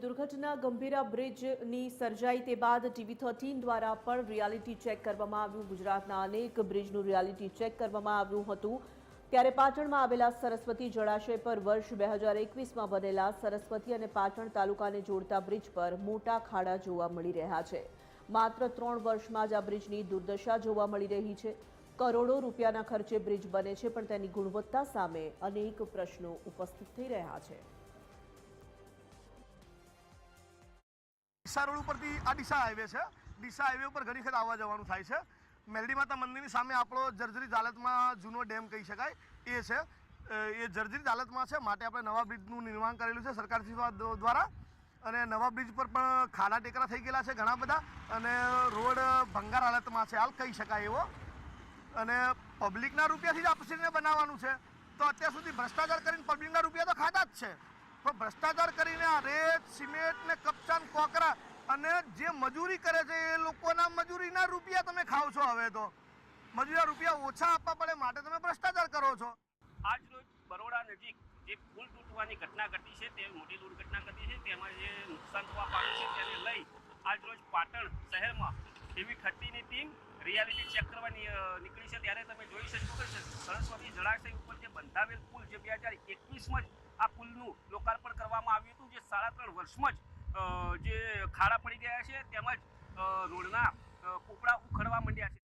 દુર્ઘટના ગંભીરા બ્રિજની સર્જાઈ તે બાદ ટીવી થર્ટીન દ્વારા પણ રિયાલિટી ચેક કરવામાં આવ્યું. ગુજરાતના અનેક બ્રિજનું રિયાલિટી ચેક કરવામાં આવ્યું હતું. ત્યારે પાટણમાં આવેલા સરસ્વતી જળાશય પર વર્ષ બે હજાર એકવીસમાં બનેલા સરસ્વતી અને પાટણ તાલુકાને જોડતા બ્રિજ પર મોટા ખાડા જોવા મળી રહ્યા છે. માત્ર ત્રણ વર્ષમાં જ આ બ્રિજની દુર્દશા જોવા મળી રહી છે. કરોડો રૂપિયાના ખર્ચે બ્રિજ બને છે, પણ તેની ગુણવત્તા સામે અનેક પ્રશ્નો ઉપસ્થિત થઈ રહ્યા છે. ડીસા રોડ ઉપરથી આ ડીસા હાઈવે છે. ડીસા હાઈવે ઉપર ઘણી વખત આવવા જવાનું થાય છે. મેલડી માતા મંદિરની સામે આપણો જર્જરિત હાલતમાં જૂનો ડેમ કહી શકાય. એ છે. એ જર્જરિત હાલતમાં છે. માટે આપણે નવા બ્રિજનું નિર્માણ કરેલું છે સરકારશ્રી દ્વા- દ્વારા. અને નવા બ્રિજ પર પણ ખાડા ટેકરા થઈ ગયેલા છે ઘણા બધા. અને રોડ ભંગાર હાલતમાં છે. હાલ કહી શકાય એવો. અને પબ્લિકના રૂપિયાથી જ આપસીને બનાવવાનું છે. તો અત્યાર સુધી ભ્રષ્ટાચાર કરીને પબ્લિકના રૂપિયા તો ખાધા જ છે. પણ ભ્રષ્ટાચાર કરીને આ રેત, સિમેન્ટ ને કપચાન કોકરા અને જે મજૂરી કરે છે, એ લોકોના મજૂરીના રૂપિયા તમે ખાવ છો હવે તો. મજૂરીના રૂપિયા ઓછા આપવા પડે, માટે તમે ભ્રષ્ટાચાર કરો છો. આજ રોજ બરોડા નજીક જે પુલ તૂટવાની ઘટના ઘટી છે, તે મોટી દુર્ઘટના ઘટી છે, તેમાં જે નુકસાન થવા પામ્યું છે, તેને લઈ આજ રોજ પાટણ શહેરમાં એવી થર્ટીની ટીમ રિયાલિટી ચેક કરવાની નીકળી છે. ત્યારે તમે જોઈ શકો કે સરસ્વતી જળાશય ઉપર જે બંધાવેલ પુલ, જે બે હજાર એકવીસમાં જ આ પુલનું લોકાર્પણ કરવામાં આવ્યું હતું, જે સાડા ત્રણ વર્ષમાં જ જે ખાડા પડી ગયા છે તેમજ રોડના પોપડા ઉખડવા માંડ્યા છે.